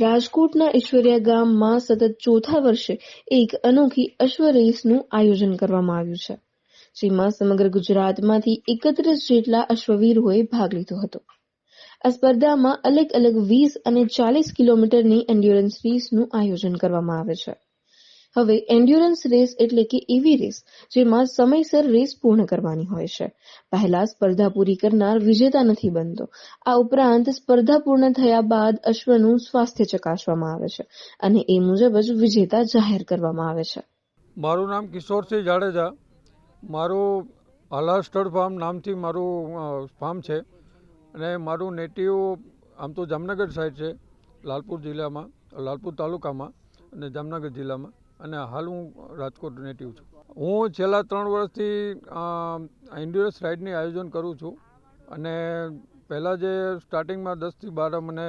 રાજકોટના ઈશ્વરિયા ગામમાં સતત ચોથા વર્ષે એક અનોખી અશ્વ રેસનું આયોજન કરવામાં આવ્યું છે. જેમાં સમગ્ર ગુજરાતમાંથી એકત્રીસ જેટલા અશ્વવીરોએ ભાગ લીધો હતો. આ સ્પર્ધામાં અલગ અલગ વીસ અને ચાલીસ કિલોમીટરની એન્ડ્યોરન્સ રેસનું આયોજન કરવામાં આવે છે. હવે એન્ડ્યુરન્સ રેસ એટલે કે એવી રેસ જેમાં સમયસર રેસ પૂર્ણ કરવાની હોય છે. પહેલા સ્પર્ધા પૂરી કરનાર વિજેતા નથી બનતો. આ ઉપરાંત સ્પર્ધા પૂર્ણ થયા બાદ અશ્વનું સ્વાસ્થ્ય ચકાસવામાં આવે છે અને એ મુજબ જ વિજેતા જાહેર કરવામાં આવે છે. મારું નામ કિશોરસિંહ જાડેજા. મારું આલ્હા સ્ટડ ફાર્મ નામથી મારું ફાર્મ છે અને મારું નેટિવ આમ તો જામનગર સાઈડ છે, લાલપુર જિલ્લામાં, લાલપુર તાલુકામાં અને જામનગર જિલ્લામાં. અને હાલ હું રાજકોટ નેટિવ છું. હું છેલ્લા ત્રણ વર્ષથી એન્ડ્યુરન્સ રાઇડની આયોજન કરું છું. અને પહેલાં જે સ્ટાર્ટિંગમાં દસથી બાર મને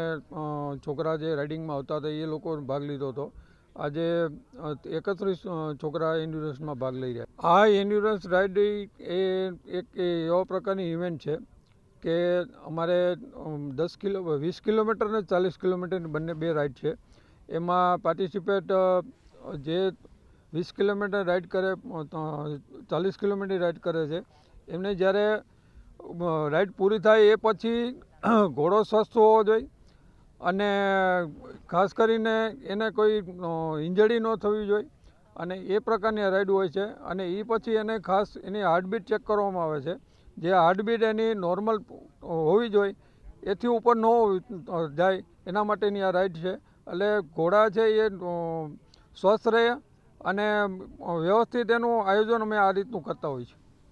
છોકરા જે રાઇડિંગમાં આવતા હતા, એ લોકો ભાગ લીધો હતો. આજે એકત્રીસ છોકરા એન્ડ્યુરન્સમાં ભાગ લઈ રહ્યા આ એન્ડ્યુરન્સ રાઇડ એ એક એવા પ્રકારની ઇવેન્ટ છે કે અમારે દસ કિલો, વીસ કિલોમીટર અને ચાલીસ કિલોમીટર બંને બે રાઇડ છે. એમાં પાર્ટિસિપેટ જે વીસ કિલોમીટર રાઇડ કરે ચાલીસ કિલોમીટર રાઇડ કરે છે, એમને જ્યારે રાઇડ પૂરી થાય એ પછી ઘોડો સ્વસ્થ હોવો જોઈએ અને ખાસ કરીને એને કોઈ ઇન્જરી ન થવી જોઈએ અને એ પ્રકારની આ રાઈડ હોય છે અને એ પછી એને ખાસ એની હાર્ટબીટ ચેક કરવામાં આવે છે. જે હાર્ટબીટ એની નોર્મલ હોવી જોઈએ, એથી ઉપર ન જાય, એના માટેની આ રાઈડ છે. એટલે ઘોડા છે એ સ્વસ્થ રહે અને વ્યવસ્થિત એનું આયોજન અમે આ રીતનું કરતા હોઈએ છીએ.